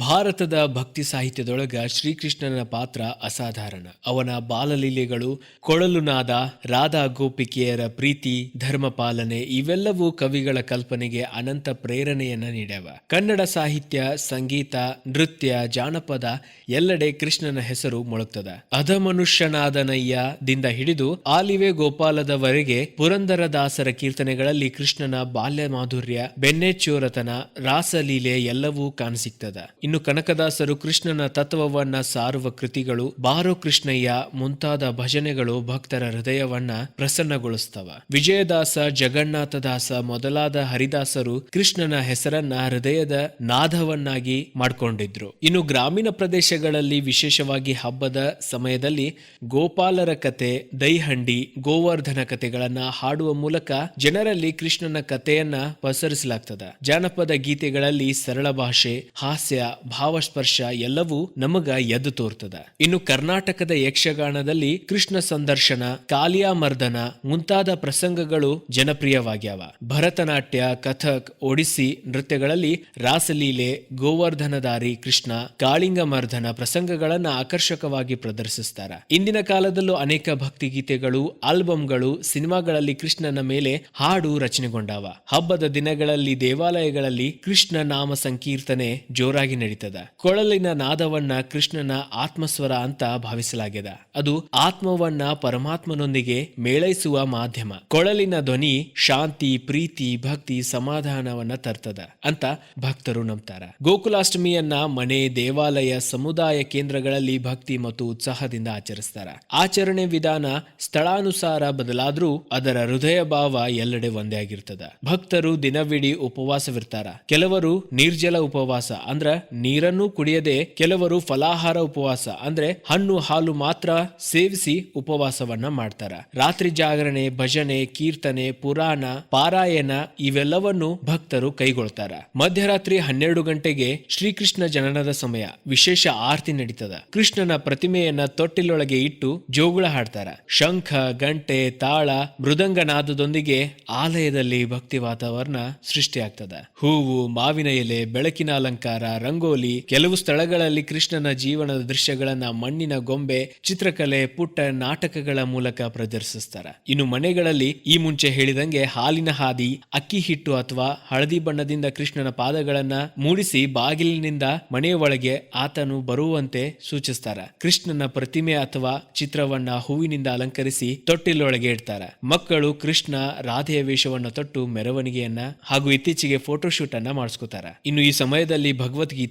ಭಾರತದ ಭಕ್ತಿ ಸಾಹಿತ್ಯದೊಳಗ ಶ್ರೀಕೃಷ್ಣನ ಪಾತ್ರ ಅಸಾಧಾರಣ. ಅವನ ಬಾಲಲೀಲೆಗಳು, ಕೊಳಲುನಾದ ರಾಧಾ ಗೋಪಿಕೆಯರ ಪ್ರೀತಿ ಧರ್ಮ ಪಾಲನೆ ಇವೆಲ್ಲವೂ ಕವಿಗಳ ಕಲ್ಪನೆಗೆ ಅನಂತ ಪ್ರೇರಣೆಯನ್ನ ನೀಡ್ಯಾವ. ಕನ್ನಡ ಸಾಹಿತ್ಯ, ಸಂಗೀತ, ನೃತ್ಯ, ಜಾನಪದ ಎಲ್ಲೆಡೆ ಕೃಷ್ಣನ ಹೆಸರು ಮೊಳಗ್ತದ. ಅಧಮನುಷ್ಯನಾದನಯ್ಯ ದಿಂದ ಹಿಡಿದು ಆಲಿವೆ ಗೋಪಾಲದವರೆಗೆ ಪುರಂದರದಾಸರ ಕೀರ್ತನೆಗಳಲ್ಲಿ ಕೃಷ್ಣನ ಬಾಲ್ಯ ಮಾಧುರ್ಯ ಬೆನ್ನೆಚ್ಚೋರತನ, ರಾಸಲೀಲೆ ಎಲ್ಲವೂ ಕಾಣಸಿಗ್ತದ. ಇನ್ನು ಕನಕದಾಸರು ಕೃಷ್ಣನ ತತ್ವವನ್ನ ಸಾರುವ ಕೃತಿಗಳು ಬಾರೋ ಕೃಷ್ಣಯ್ಯ ಮುಂತಾದ ಭಜನೆಗಳು ಭಕ್ತರ ಹೃದಯವನ್ನ ಪ್ರಸನ್ನಗೊಳಿಸ್ತವ. ವಿಜಯದಾಸ, ಜಗನ್ನಾಥದಾಸ ಮೊದಲಾದ ಹರಿದಾಸರು ಕೃಷ್ಣನ ಹೆಸರನ್ನ ಹೃದಯದ ನಾದವನ್ನಾಗಿ ಮಾಡಿಕೊಂಡಿದ್ರು. ಇನ್ನು ಗ್ರಾಮೀಣ ಪ್ರದೇಶಗಳಲ್ಲಿ ವಿಶೇಷವಾಗಿ ಹಬ್ಬದ ಸಮಯದಲ್ಲಿ ಗೋಪಾಲರ ಕತೆ, ದೈಹಂಡಿ, ಗೋವರ್ಧನ ಕಥೆಗಳನ್ನ ಹಾಡುವ ಮೂಲಕ ಜನರಲ್ಲಿ ಕೃಷ್ಣನ ಕಥೆಯನ್ನ ಪಸರಿಸಲಾಗ್ತದ. ಜಾನಪದ ಗೀತೆಗಳಲ್ಲಿ ಸರಳ ಭಾಷೆ, ಹಾಸ್ಯ ಭಾವಸ್ಪರ್ಶ ಎಲ್ಲವೂ ನಮಗ ಎದ್ದು ತೋರ್ತದ. ಇನ್ನು ಕರ್ನಾಟಕದ ಯಕ್ಷಗಾನದಲ್ಲಿ ಕೃಷ್ಣ ಸಂದರ್ಶನ, ಕಾಲಿಯಾಮರ್ದನ ಮುಂತಾದ ಪ್ರಸಂಗಗಳು ಜನಪ್ರಿಯವಾಗ್ಯಾವ. ಭರತನಾಟ್ಯ, ಕಥಕ್, ಒಡಿಸ್ಸಿ ನೃತ್ಯಗಳಲ್ಲಿ ರಾಸಲೀಲೆ ಗೋವರ್ಧನದಾರಿ ಕೃಷ್ಣ ಕಾಳಿಂಗ ಮರ್ಧನ ಪ್ರಸಂಗಗಳನ್ನ ಆಕರ್ಷಕವಾಗಿ ಪ್ರದರ್ಶಿಸ್ತಾರ. ಇಂದಿನ ಕಾಲದಲ್ಲೂ ಅನೇಕ ಭಕ್ತಿ ಗೀತೆಗಳು ಆಲ್ಬಂಗಳು, ಸಿನಿಮಾಗಳಲ್ಲಿ ಕೃಷ್ಣನ ಮೇಲೆ ಹಾಡು ರಚನೆಗೊಂಡಾವ. ಹಬ್ಬದ ದಿನಗಳಲ್ಲಿ ದೇವಾಲಯಗಳಲ್ಲಿ ಕೃಷ್ಣ ನಾಮ ಸಂಕೀರ್ತನೆ ಜೋರಾಗಿ ನಡೀತದ. ಕೊಳಲಿನ ನಾದವನ್ನ ಕೃಷ್ಣನ ಆತ್ಮಸ್ವರ ಅಂತ ಭಾವಿಸಲಾಗ್ಯದ. ಅದು ಆತ್ಮವನ್ನ ಪರಮಾತ್ಮನೊಂದಿಗೆ ಮೇಳೈಸುವ ಮಾಧ್ಯಮ. ಕೊಳಲಿನ ಧ್ವನಿ ಶಾಂತಿ, ಪ್ರೀತಿ, ಭಕ್ತಿ, ಸಮಾಧಾನವನ್ನ ತರ್ತದ ಅಂತ ಭಕ್ತರು ನಂಬ್ತಾರ. ಗೋಕುಲಾಷ್ಟಮಿಯನ್ನ ಮನೆ, ದೇವಾಲಯ, ಸಮುದಾಯ ಕೇಂದ್ರಗಳಲ್ಲಿ ಭಕ್ತಿ ಮತ್ತು ಉತ್ಸಾಹದಿಂದ ಆಚರಿಸ್ತಾರ. ಆಚರಣೆ ವಿಧಾನ ಸ್ಥಳಾನುಸಾರ ಬದಲಾದ್ರೂ ಅದರ ಹೃದಯ ಭಾವ ಎಲ್ಲೆಡೆ ಒಂದೇ ಆಗಿರ್ತದ. ಭಕ್ತರು ದಿನವಿಡೀ ಉಪವಾಸವಿರ್ತಾರ. ಕೆಲವರು ನಿರ್ಜಲ ಉಪವಾಸ, ಅಂದ್ರ ನೀರನ್ನು ಕುಡಿಯದೆ ಕೆಲವರು ಫಲಾಹಾರ ಉಪವಾಸ, ಅಂದ್ರೆ ಹಣ್ಣು ಹಾಲು ಮಾತ್ರ ಸೇವಿಸಿ ಉಪವಾಸವನ್ನ ಮಾಡ್ತಾರ. ರಾತ್ರಿ ಜಾಗರಣೆ, ಭಜನೆ, ಕೀರ್ತನೆ, ಪುರಾಣ, ಪಾರಾಯಣ ಇವೆಲ್ಲವನ್ನು ಭಕ್ತರು ಕೈಗೊಳ್ತಾರ. ಮಧ್ಯರಾತ್ರಿ ಹನ್ನೆರಡು ಗಂಟೆಗೆ ಶ್ರೀಕೃಷ್ಣ ಜನನದ ಸಮಯ, ವಿಶೇಷ ಆರತಿ ನಡೀತದ. ಕೃಷ್ಣನ ಪ್ರತಿಮೆಯನ್ನ ತೊಟ್ಟಿಲೊಳಗೆ ಇಟ್ಟು ಜೋಗುಳ ಹಾಡ್ತಾರ. ಶಂಖ, ಗಂಟೆ, ತಾಳ ಮೃದಂಗನಾದದೊಂದಿಗೆ ಆಲಯದಲ್ಲಿ ಭಕ್ತಿ ವಾತಾವರಣ ಸೃಷ್ಟಿಯಾಗ್ತದ. ಹೂವು, ಮಾವಿನ ಎಲೆ, ಬೆಳಕಿನ ಅಲಂಕಾರ ರಂಗೋಲಿ, ಕೆಲವು ಸ್ಥಳಗಳಲ್ಲಿ ಕೃಷ್ಣನ ಜೀವನದ ದೃಶ್ಯಗಳನ್ನ ಮಣ್ಣಿನ ಗೊಂಬೆ, ಚಿತ್ರಕಲೆ, ಪುಟ್ಟ ನಾಟಕಗಳ ಮೂಲಕ ಪ್ರದರ್ಶಿಸ್ತಾರ. ಇನ್ನು ಮನೆಗಳಲ್ಲಿ ಈ ಮುಂಚೆ ಹೇಳಿದಂಗೆ ಹಾಲಿನ ಹಾದಿ, ಅಕ್ಕಿ ಹಿಟ್ಟು ಅಥವಾ ಹಳದಿ ಬಣ್ಣದಿಂದ ಕೃಷ್ಣನ ಪಾದಗಳನ್ನ ಮೂಡಿಸಿ ಬಾಗಿಲಿನಿಂದ ಮನೆಯ ಒಳಗೆ ಆತನು ಬರುವಂತೆ ಸೂಚಿಸ್ತಾರ. ಕೃಷ್ಣನ ಪ್ರತಿಮೆ ಅಥವಾ ಚಿತ್ರವನ್ನ ಹೂವಿನಿಂದ ಅಲಂಕರಿಸಿ ತೊಟ್ಟಿಲೊಳಗೆ ಇಡ್ತಾರ. ಮಕ್ಕಳು ಕೃಷ್ಣ ರಾಧೆಯ ವೇಷವನ್ನು ತೊಟ್ಟು ಮೆರವಣಿಗೆಯನ್ನ ಹಾಗೂ ಇತ್ತೀಚೆಗೆ ಫೋಟೋಶೂಟ್ ಅನ್ನ ಮಾಡಿಸ್ಕೋತಾರ. ಇನ್ನು ಈ ಸಮಯದಲ್ಲಿ ಭಗವದ್ಗೀತಾ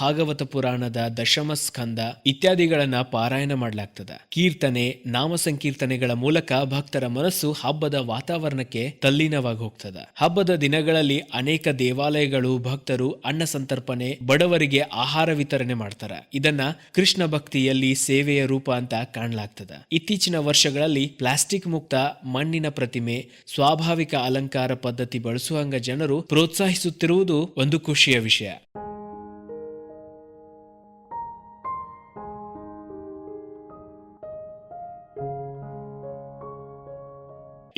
ಭಾಗವತ ಪುರಾಣದ ದಶಮ ಸ್ಕಂದ ಇತ್ಯಾದಿಗಳನ್ನ ಪಾರಾಯಣ ಮಾಡಲಾಗ್ತದ. ಕೀರ್ತನೆ ನಾಮ ಸಂಕೀರ್ತನೆಗಳ ಮೂಲಕ ಭಕ್ತರ ಮನಸ್ಸು ಹಬ್ಬದ ವಾತಾವರಣಕ್ಕೆ ತಲ್ಲೀನವಾಗಿ ಹೋಗ್ತದ ಹಬ್ಬದ ದಿನಗಳಲ್ಲಿ ಅನೇಕ ದೇವಾಲಯಗಳು ಭಕ್ತರು ಅನ್ನ ಸಂತರ್ಪಣೆ, ಬಡವರಿಗೆ ಆಹಾರ ವಿತರಣೆ ಮಾಡ್ತಾರ. ಇದನ್ನ ಕೃಷ್ಣ ಭಕ್ತಿಯಲ್ಲಿ ಸೇವೆಯ ರೂಪ ಅಂತ ಕಾಣಲಾಗ್ತದ. ಇತ್ತೀಚಿನ ವರ್ಷಗಳಲ್ಲಿ ಪ್ಲಾಸ್ಟಿಕ್ ಮುಕ್ತ ಮಣ್ಣಿನ ಪ್ರತಿಮೆ, ಸ್ವಾಭಾವಿಕ ಅಲಂಕಾರ ಪದ್ಧತಿ ಬಳಸುವಂಗ ಜನರು ಪ್ರೋತ್ಸಾಹಿಸುತ್ತಿರುವುದು ಒಂದು ಖುಷಿಯ ವಿಷಯ.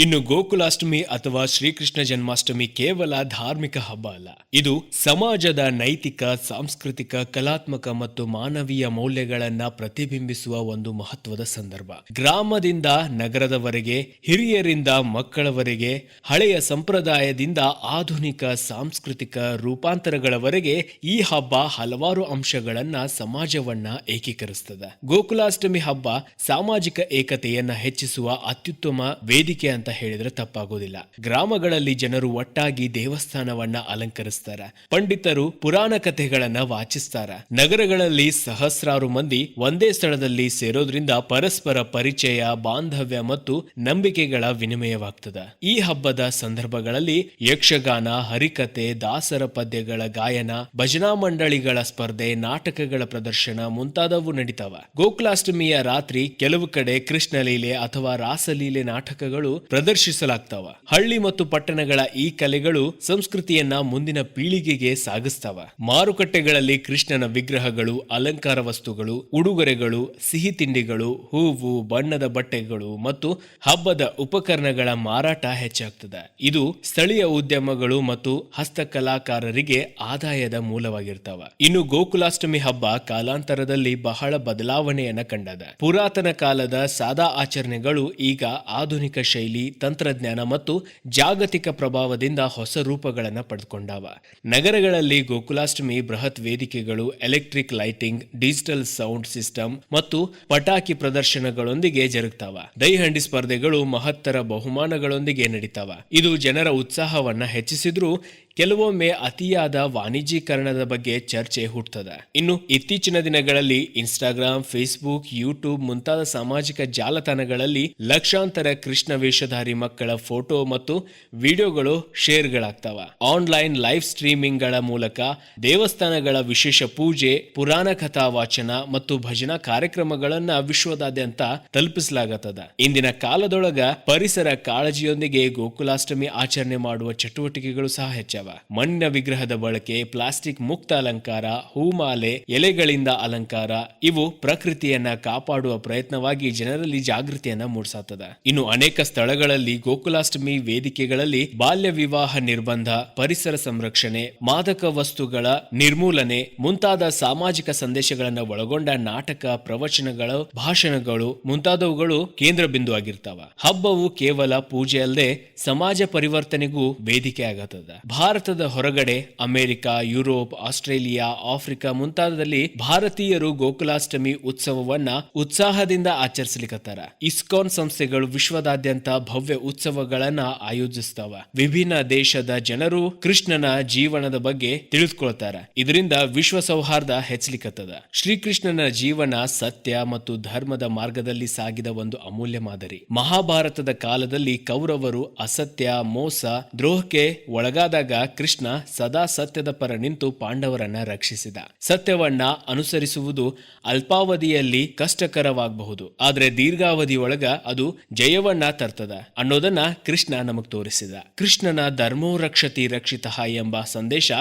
ಇನ್ನು ಗೋಕುಲಾಷ್ಟಮಿ ಅಥವಾ ಶ್ರೀಕೃಷ್ಣ ಜನ್ಮಾಷ್ಟಮಿ ಕೇವಲ ಧಾರ್ಮಿಕ ಹಬ್ಬ ಅಲ್ಲ. ಇದು ಸಮಾಜದ ನೈತಿಕ, ಸಾಂಸ್ಕೃತಿಕ, ಕಲಾತ್ಮಕ ಮತ್ತು ಮಾನವೀಯ ಮೌಲ್ಯಗಳನ್ನ ಪ್ರತಿಬಿಂಬಿಸುವ ಒಂದು ಮಹತ್ವದ ಸಂದರ್ಭ. ಗ್ರಾಮದಿಂದ ನಗರದವರೆಗೆ, ಹಿರಿಯರಿಂದ ಮಕ್ಕಳವರೆಗೆ, ಹಳೆಯ ಸಂಪ್ರದಾಯದಿಂದ ಆಧುನಿಕ ಸಾಂಸ್ಕೃತಿಕ ರೂಪಾಂತರಗಳವರೆಗೆ ಈ ಹಬ್ಬ ಹಲವಾರು ಅಂಶಗಳನ್ನ ಸಮಾಜವನ್ನ ಏಕೀಕರಿಸುತ್ತದೆ ಗೋಕುಲಾಷ್ಟಮಿ ಹಬ್ಬ ಸಾಮಾಜಿಕ ಏಕತೆಯನ್ನ ಹೆಚ್ಚಿಸುವ ಅತ್ಯುತ್ತಮ ವೇದಿಕೆ ಅಂತ ಹೇಳಿದ್ರೆ ತಪ್ಪಾಗೋದಿಲ್ಲ. ಗ್ರಾಮಗಳಲ್ಲಿ ಜನರು ಒಟ್ಟಾಗಿ ದೇವಸ್ಥಾನವನ್ನ ಅಲಂಕರಿಸ್ತಾರೆ. ಪಂಡಿತರು ಪುರಾಣ ಕಥೆಗಳನ್ನ ವಾಚಿಸ್ತಾರ. ನಗರಗಳಲ್ಲಿ ಸಹಸ್ರಾರು ಮಂದಿ ಒಂದೇ ಸ್ಥಳದಲ್ಲಿ ಸೇರೋದ್ರಿಂದ ಪರಸ್ಪರ ಪರಿಚಯ, ಬಾಂಧವ್ಯ ಮತ್ತು ನಂಬಿಕೆಗಳ ವಿನಿಮಯವಾಗ್ತದೆ. ಈ ಹಬ್ಬದ ಸಂದರ್ಭಗಳಲ್ಲಿ ಯಕ್ಷಗಾನ ಹರಿಕತೆ ದಾಸರ ಪದ್ಯಗಳ ಗಾಯನ, ಭಜನಾ ಮಂಡಳಿಗಳ ಸ್ಪರ್ಧೆ, ನಾಟಕಗಳ ಪ್ರದರ್ಶನ ಮುಂತಾದವು ನಡೀತಾವ. ಗೋಕುಲಾಷ್ಟಮಿಯ ರಾತ್ರಿ ಕೆಲವು ಕಡೆ ಕೃಷ್ಣಲೀಲೆ ಅಥವಾ ರಾಸಲೀಲೆ ನಾಟಕಗಳು ಪ್ರದರ್ಶಿಸಲಾಗ್ತಾವ. ಹಳ್ಳಿ ಮತ್ತು ಪಟ್ಟಣಗಳ ಈ ಕಲೆಗಳು ಸಂಸ್ಕೃತಿಯನ್ನ ಮುಂದಿನ ಪೀಳಿಗೆಗೆ ಸಾಗಿಸ್ತಾವ. ಮಾರುಕಟ್ಟೆಗಳಲ್ಲಿ ಕೃಷ್ಣನ ವಿಗ್ರಹಗಳು, ಅಲಂಕಾರ ವಸ್ತುಗಳು, ಉಡುಗೊರೆಗಳು, ಸಿಹಿ ತಿಂಡಿಗಳು, ಹೂವು, ಬಣ್ಣದ ಬಟ್ಟೆಗಳು ಮತ್ತು ಹಬ್ಬದ ಉಪಕರಣಗಳ ಮಾರಾಟ ಹೆಚ್ಚಾಗ್ತದೆ. ಇದು ಸ್ಥಳೀಯ ಉದ್ಯಮಗಳು ಮತ್ತು ಹಸ್ತಕಲಾಕಾರರಿಗೆ ಆದಾಯದ ಮೂಲವಾಗಿರ್ತಾವ. ಇನ್ನು ಗೋಕುಲಾಷ್ಟಮಿ ಹಬ್ಬ ಕಾಲಾಂತರದಲ್ಲಿ ಬಹಳ ಬದಲಾವಣೆಯನ್ನ ಕಂಡದ. ಪುರಾತನ ಕಾಲದ ಸಾದಾ ಆಚರಣೆಗಳು ಈಗ ಆಧುನಿಕ ಶೈಲಿ ತಂತ್ರಜ್ಞಾನ ಮತ್ತು ಜಾಗತಿಕ ಪ್ರಭಾವದಿಂದ ಹೊಸ ರೂಪಗಳನ್ನು ಪಡೆದುಕೊಂಡಾವ. ನಗರಗಳಲ್ಲಿ ಗೋಕುಲಾಷ್ಟಮಿ, ಬೃಹತ್ ವೇದಿಕೆಗಳು, electric lighting, digital sound system ಮತ್ತು ಪಟಾಕಿ ಪ್ರದರ್ಶನಗಳೊಂದಿಗೆ ಜರುಗ್ತಾವ. ದೈಹಂಡಿ ಸ್ಪರ್ಧೆಗಳು ಮಹತ್ತರ ಬಹುಮಾನಗಳೊಂದಿಗೆ ನಡೀತಾವ. ಇದು ಜನರ ಉತ್ಸಾಹವನ್ನ ಹೆಚ್ಚಿಸಿದ್ರೂ ಕೆಲವೊಮ್ಮೆ ಅತಿಯಾದ ವಾಣಿಜ್ಯೀಕರಣದ ಬಗ್ಗೆ ಚರ್ಚೆ ಹುಟ್ಟುತ್ತದೆ ಇನ್ನು ಇತ್ತೀಚಿನ ದಿನಗಳಲ್ಲಿ ಇನ್ಸ್ಟಾಗ್ರಾಮ್ ಫೇಸ್ಬುಕ್ ಯೂಟ್ಯೂಬ್ ಮುಂತಾದ ಸಾಮಾಜಿಕ ಜಾಲತಾಣಗಳಲ್ಲಿ ಲಕ್ಷಾಂತರ ಕೃಷ್ಣ ವೇಷಧಾರಿ ಮಕ್ಕಳ ಫೋಟೋ ಮತ್ತು ವಿಡಿಯೋಗಳು ಶೇರ್ಗಳಾಗ್ತವ. ಆನ್ಲೈನ್ ಲೈವ್ ಸ್ಟ್ರೀಮಿಂಗ್ಗಳ ಮೂಲಕ ದೇವಸ್ಥಾನಗಳ ವಿಶೇಷ ಪೂಜೆ, ಪುರಾಣ ಕಥಾ ವಾಚನ ಮತ್ತು ಭಜನಾ ಕಾರ್ಯಕ್ರಮಗಳನ್ನ ವಿಶ್ವದಾದ್ಯಂತ ತಲುಪಿಸಲಾಗುತ್ತದೆ ಇಂದಿನ ಕಾಲದೊಳಗ ಪರಿಸರ ಕಾಳಜಿಯೊಂದಿಗೆ ಗೋಕುಲಾಷ್ಟಮಿ ಆಚರಣೆ ಮಾಡುವ ಚಟುವಟಿಕೆಗಳು ಸಹ ಹೆಚ್ಚವ ಮಣ್ಣಿನ ವಿಗ್ರಹದ ಬಳಕೆ, ಪ್ಲಾಸ್ಟಿಕ್ ಮುಕ್ತ ಅಲಂಕಾರ, ಹೂಮಾಲೆ, ಎಲೆಗಳಿಂದ ಅಲಂಕಾರ, ಇವು ಪ್ರಕೃತಿಯನ್ನ ಕಾಪಾಡುವ ಪ್ರಯತ್ನವಾಗಿ ಜನರಲ್ಲಿ ಜಾಗೃತಿಯನ್ನ ಮೂಡಿಸುತ್ತದೆ ಇನ್ನು ಅನೇಕ ಸ್ಥಳಗಳಲ್ಲಿ ಗೋಕುಲಾಷ್ಟಮಿ ವೇದಿಕೆಗಳಲ್ಲಿ ಬಾಲ್ಯ ವಿವಾಹ ನಿರ್ಬಂಧ, ಪರಿಸರ ಸಂರಕ್ಷಣೆ, ಮಾದಕ ವಸ್ತುಗಳ ನಿರ್ಮೂಲನೆ, ಮುಂತಾದ ಸಾಮಾಜಿಕ ಸಂದೇಶಗಳನ್ನು ಒಳಗೊಂಡ ನಾಟಕ, ಪ್ರವಚನಗಳು, ಭಾಷಣಗಳು ಮುಂತಾದವುಗಳು ಕೇಂದ್ರ ಬಿಂದು ಆಗಿರ್ತಾವ. ಹಬ್ಬವು ಕೇವಲ ಪೂಜೆ ಅಲ್ಲದೆ ಸಮಾಜ ಪರಿವರ್ತನೆಗೂ ವೇದಿಕೆ ಆಗತ್ತದ ಭಾರತದ ಹೊರಗಡೆ ಅಮೆರಿಕ, ಯುರೋಪ್, ಆಸ್ಟ್ರೇಲಿಯಾ, ಆಫ್ರಿಕಾ ಮುಂತಾದದಲ್ಲಿ ಭಾರತೀಯರು ಗೋಕುಲಾಷ್ಟಮಿ ಉತ್ಸವವನ್ನ ಉತ್ಸಾಹದಿಂದ ಆಚರಿಸಲಿಕತ್ತಾರ. ಇಸ್ಕಾನ್ ಸಂಸ್ಥೆಗಳು ವಿಶ್ವದಾದ್ಯಂತ ಭವ್ಯ ಉತ್ಸವಗಳನ್ನ ಆಯೋಜಿಸ್ತಾವ. ವಿಭಿನ್ನ ದೇಶದ ಜನರು ಕೃಷ್ಣನ ಜೀವನದ ಬಗ್ಗೆ ತಿಳಿದುಕೊಳ್ತಾರ. ಇದರಿಂದ ವಿಶ್ವ ಸೌಹಾರ್ದ ಹೆಚ್ಚಲಿಕತ್ತದ. ಶ್ರೀಕೃಷ್ಣನ ಜೀವನ ಸತ್ಯ ಮತ್ತು ಧರ್ಮದ ಮಾರ್ಗದಲ್ಲಿ ಸಾಗಿದ ಒಂದು ಅಮೂಲ್ಯ ಮಾದರಿ. ಮಹಾಭಾರತದ ಕಾಲದಲ್ಲಿ ಕೌರವರು ಅಸತ್ಯ, ಮೋಸ, ದ್ರೋಹಕ್ಕೆ ಒಳಗಾದಾಗ ಕೃಷ್ಣ ಸದಾ ಸತ್ಯದ ಪರ ನಿಂತು ಪಾಂಡವರನ್ನ ರಕ್ಷಿಸಿದ. ಸತ್ಯವನ್ನ ಅನುಸರಿಸುವುದು ಅಲ್ಪಾವಧಿಯಲ್ಲಿ ಕಷ್ಟಕರವಾಗಬಹುದು. ಆದ್ರೆ ದೀರ್ಘಾವಧಿಯೊಳಗ ಅದು ಜಯವನ್ನ ತರ್ತದ. ಅನ್ನೋದನ್ನ ಕೃಷ್ಣ ನಮಗ್ ತೋರಿಸಿದ. ಕೃಷ್ಣನ ಧರ್ಮೋ ರಕ್ಷತಿ ರಕ್ಷಿತ ಎಂಬ ಸಂದೇಶ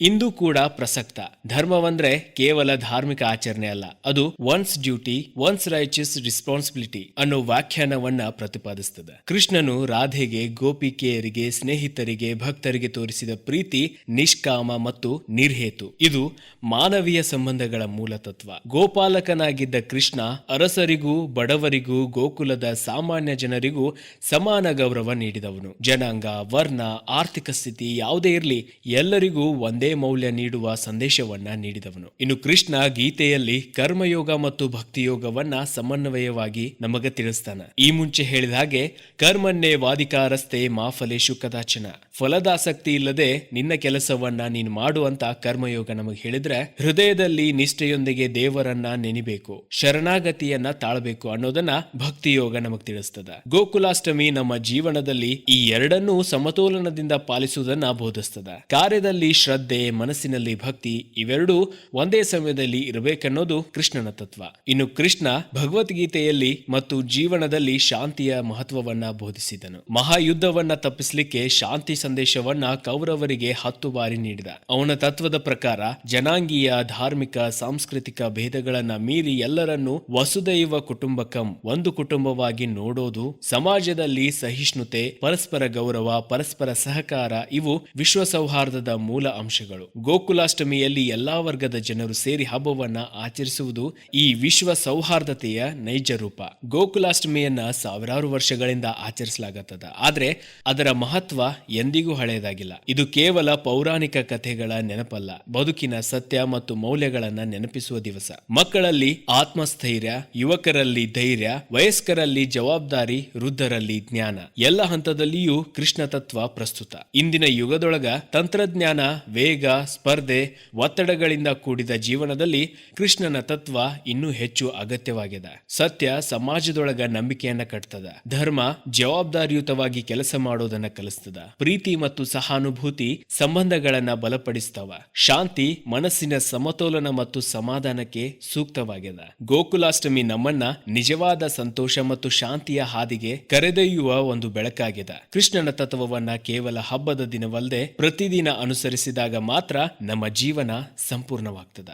ಇಂದು ಕೂಡ ಪ್ರಸಕ್ತ. ಧರ್ಮವಂದ್ರೆ ಕೇವಲ ಧಾರ್ಮಿಕ ಆಚರಣೆ ಅಲ್ಲ. ಅದು one's duty one's rights responsibility ಅನ್ನೋ ವ್ಯಾಖ್ಯಾನವನ್ನ ಪ್ರತಿಪಾದಿಸ್ತದೆ. ಕೃಷ್ಣನು ರಾಧೆಗೆ, ಗೋಪಿಕೆಯರಿಗೆ, ಸ್ನೇಹಿತರಿಗೆ, ಭಕ್ತರಿಗೆ ತೋರಿಸಿದ ಪ್ರೀತಿ, ನಿಷ್ಕಾಮ ಮತ್ತು ನಿರ್ಹೇತು. ಇದು ಮಾನವೀಯ ಸಂಬಂಧಗಳ ಮೂಲ ತತ್ವ. ಗೋಪಾಲಕನಾಗಿದ್ದ ಕೃಷ್ಣ ಅರಸರಿಗೂ, ಬಡವರಿಗೂ, ಗೋಕುಲದ ಸಾಮಾನ್ಯ ಜನರಿಗೂ ಸಮಾನ ಗೌರವ ನೀಡಿದವನು. ಜನಾಂಗ, ವರ್ಣ, ಆರ್ಥಿಕ ಸ್ಥಿತಿ ಯಾವುದೇ ಇರಲಿ, ಎಲ್ಲರಿಗೂ ಒಂದೇ ಮೌಲ್ಯ ನೀಡುವ ಸಂದೇಶವನ್ನ ನೀಡಿದವನು. ಇನ್ನು ಕೃಷ್ಣ ಗೀತೆಯಲ್ಲಿ ಕರ್ಮಯೋಗ ಮತ್ತು ಭಕ್ತಿಯೋಗವನ್ನ ಸಮನ್ವಯವಾಗಿ ನಮಗೆ ತಿಳಿಸ್ತಾನ. ಈ ಮುಂಚೆ ಹೇಳಿದ ಹಾಗೆ ಕರ್ಮನ್ನೇ ವಾದಿಕಾರಸ್ತೆ ಮಾಫಲೇಶು ಕದಾಚನ. ಫಲದಾಸಕ್ತಿ ಇಲ್ಲದೆ ನಿನ್ನ ಕೆಲಸವನ್ನ ನೀನು ಮಾಡುವಂತ ಕರ್ಮಯೋಗ ನಮಗೆ ಹೇಳಿದ್ರೆ ಹೃದಯದಲ್ಲಿ ನಿಷ್ಠೆಯೊಂದಿಗೆ ದೇವರನ್ನ ನೆನಿಬೇಕು, ಶರಣಾಗತಿಯನ್ನ ತಾಳ್ಬೇಕು ಅನ್ನೋದನ್ನ ಭಕ್ತಿಯೋಗ ನಮಗ್ ತಿಳಿಸ್ತದ. ಗೋಕುಲಾಷ್ಟಮಿ ನಮ್ಮ ಜೀವನದಲ್ಲಿ ಈ ಎರಡನ್ನೂ ಸಮತೋಲನದಿಂದ ಪಾಲಿಸುವುದನ್ನ ಬೋಧಿಸ್ತದ. ಕಾರ್ಯದಲ್ಲಿ ಶ್ರದ್ಧೆ, ಮನಸ್ಸಿನಲ್ಲಿ ಭಕ್ತಿ ಇವೆರಡೂ ಒಂದೇ ಸಮಯದಲ್ಲಿ ಇರಬೇಕನ್ನೋದು ಕೃಷ್ಣನ ತತ್ವ. ಇನ್ನು ಕೃಷ್ಣ ಭಗವದ್ಗೀತೆಯಲ್ಲಿ ಮತ್ತು ಜೀವನದಲ್ಲಿ ಶಾಂತಿಯ ಮಹತ್ವವನ್ನ ಬೋಧಿಸಿದನು. ಮಹಾಯುದ್ಧವನ್ನ ತಪ್ಪಿಸಲಿಕ್ಕೆ ಶಾಂತಿ ಸಂದೇಶವನ್ನ ಕೌರವರಿಗೆ ಹತ್ತು ಬಾರಿ ನೀಡಿದ. ಅವನ ತತ್ವದ ಪ್ರಕಾರ ಜನಾಂಗೀಯ, ಧಾರ್ಮಿಕ, ಸಾಂಸ್ಕೃತಿಕ ಭೇದಗಳನ್ನ ಮೀರಿ ಎಲ್ಲರನ್ನೂ ವಸುದೈವ ಕುಟುಂಬಕಂ ಒಂದು ಕುಟುಂಬವಾಗಿ ನೋಡೋದು, ಸಮಾಜದಲ್ಲಿ ಸಹಿಷ್ಣುತೆ, ಪರಸ್ಪರ ಗೌರವ, ಪರಸ್ಪರ ಸಹಕಾರ ಇವು ವಿಶ್ವ ಸೌಹಾರ್ದದ ಮೂಲ ಅಂಶಗಳು. ಗೋಕುಲಾಷ್ಟಮಿಯಲ್ಲಿ ಎಲ್ಲಾ ವರ್ಗದ ಜನರು ಸೇರಿ ಹಬ್ಬವನ್ನ ಆಚರಿಸುವುದು ಈ ವಿಶ್ವ ಸೌಹಾರ್ದತೆಯ ನೈಜ ರೂಪ. ಗೋಕುಲಾಷ್ಟಮಿಯನ್ನ ಸಾವಿರಾರು ವರ್ಷಗಳಿಂದ ಆಚರಿಸಲಾಗುತ್ತದೆ. ಆದ್ರೆ ಅದರ ಮಹತ್ವ ಎಂದಿಗೂ ಹಳೆಯದಾಗಿಲ್ಲ. ಇದು ಕೇವಲ ಪೌರಾಣಿಕ ಕಥೆಗಳ ನೆನಪಲ್ಲ. ಬದುಕಿನ ಸತ್ಯ ಮತ್ತು ಮೌಲ್ಯಗಳನ್ನ ನೆನಪಿಸುವ ದಿವಸ. ಮಕ್ಕಳಲ್ಲಿ ಆತ್ಮಸ್ಥೈರ್ಯ, ಯುವಕರಲ್ಲಿ ಧೈರ್ಯ, ವಯಸ್ಕರಲ್ಲಿ ಜವಾಬ್ದಾರಿ, ವೃದ್ಧರಲ್ಲಿ ಜ್ಞಾನ. ಎಲ್ಲ ಹಂತದಲ್ಲಿಯೂ ಕೃಷ್ಣ ತತ್ವ ಪ್ರಸ್ತುತ. ಇಂದಿನ ಯುಗದೊಳಗ ತಂತ್ರಜ್ಞಾನ, ವೇಗ, ಸ್ಪರ್ಧೆ, ಒತ್ತಡಗಳಿಂದ ಕೂಡಿದ ಜೀವನದಲ್ಲಿ ಕೃಷ್ಣನ ತತ್ವ ಇನ್ನೂ ಹೆಚ್ಚು ಅಗತ್ಯವಾಗಿದೆ ಸತ್ಯ ಸಮಾಜದೊಳಗ ನಂಬಿಕೆಯನ್ನ ಕಟ್ತದ. ಧರ್ಮ ಜವಾಬ್ದಾರಿಯುತವಾಗಿ ಕೆಲಸ ಮಾಡೋದನ್ನ ಕಲಿಸ್ತದ. ಪ್ರೀತಿ ಮತ್ತು ಸಹಾನುಭೂತಿ ಅನುಭೂತಿ ಸಂಬಂಧಗಳನ್ನ ಬಲಪಡಿಸ್ತವ. ಶಾಂತಿ, ಮನಸ್ಸಿನ ಸಮತೋಲನ ಮತ್ತು ಸಮಾಧಾನಕ್ಕೆ ಸೂಕ್ತವಾಗಿದೆ ಗೋಕುಲಾಷ್ಟಮಿ ನಮ್ಮನ್ನ ನಿಜವಾದ ಸಂತೋಷ ಮತ್ತು ಶಾಂತಿಯ ಹಾದಿಗೆ ಕರೆದೊಯ್ಯುವ ಒಂದು ಬೆಳಕಾಗಿದೆ ಕೃಷ್ಣನ ತತ್ವವನ್ನ ಕೇವಲ ಹಬ್ಬದ ದಿನವಲ್ಲದೆ ಪ್ರತಿದಿನ ಅನುಸರಿಸಿದಾಗ ಮಾತ್ರ ನಮ್ಮ ಜೀವನ ಸಂಪೂರ್ಣವಾಗ್ತದ.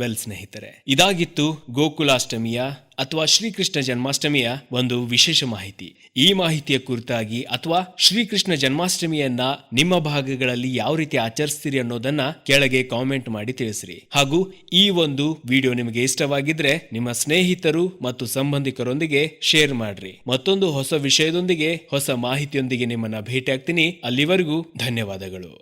ವೆಲ್ ಸ್ನೇಹಿತರೆ. ಇದಾಗಿತ್ತು ಗೋಕುಲಾಷ್ಟಮಿಯ ಅಥವಾ ಶ್ರೀಕೃಷ್ಣ ಜನ್ಮಾಷ್ಟಮಿಯ ಒಂದು ವಿಶೇಷ ಮಾಹಿತಿ. ಈ ಮಾಹಿತಿಯ ಕುರಿತಾಗಿ ಅಥವಾ ಶ್ರೀಕೃಷ್ಣ ಜನ್ಮಾಷ್ಟಮಿಯನ್ನ ನಿಮ್ಮ ಭಾಗಗಳಲ್ಲಿ ಯಾವ ರೀತಿ ಆಚರಿಸ್ತೀರಿ ಅನ್ನೋದನ್ನ ಕೆಳಗೆ ಕಾಮೆಂಟ್ ಮಾಡಿ ತಿಳಿಸ್ರಿ. ಹಾಗೂ ಈ ಒಂದು ವಿಡಿಯೋ ನಿಮಗೆ ಇಷ್ಟವಾಗಿದ್ರೆ ನಿಮ್ಮ ಸ್ನೇಹಿತರು ಮತ್ತು ಸಂಬಂಧಿಕರೊಂದಿಗೆ ಶೇರ್ ಮಾಡ್ರಿ. ಮತ್ತೊಂದು ಹೊಸ ವಿಷಯದೊಂದಿಗೆ ಹೊಸ ಮಾಹಿತಿಯೊಂದಿಗೆ ನಿಮ್ಮನ್ನ ಭೇಟಿಯಾಗ್ತೀನಿ. ಅಲ್ಲಿವರೆಗೂ ಧನ್ಯವಾದಗಳು.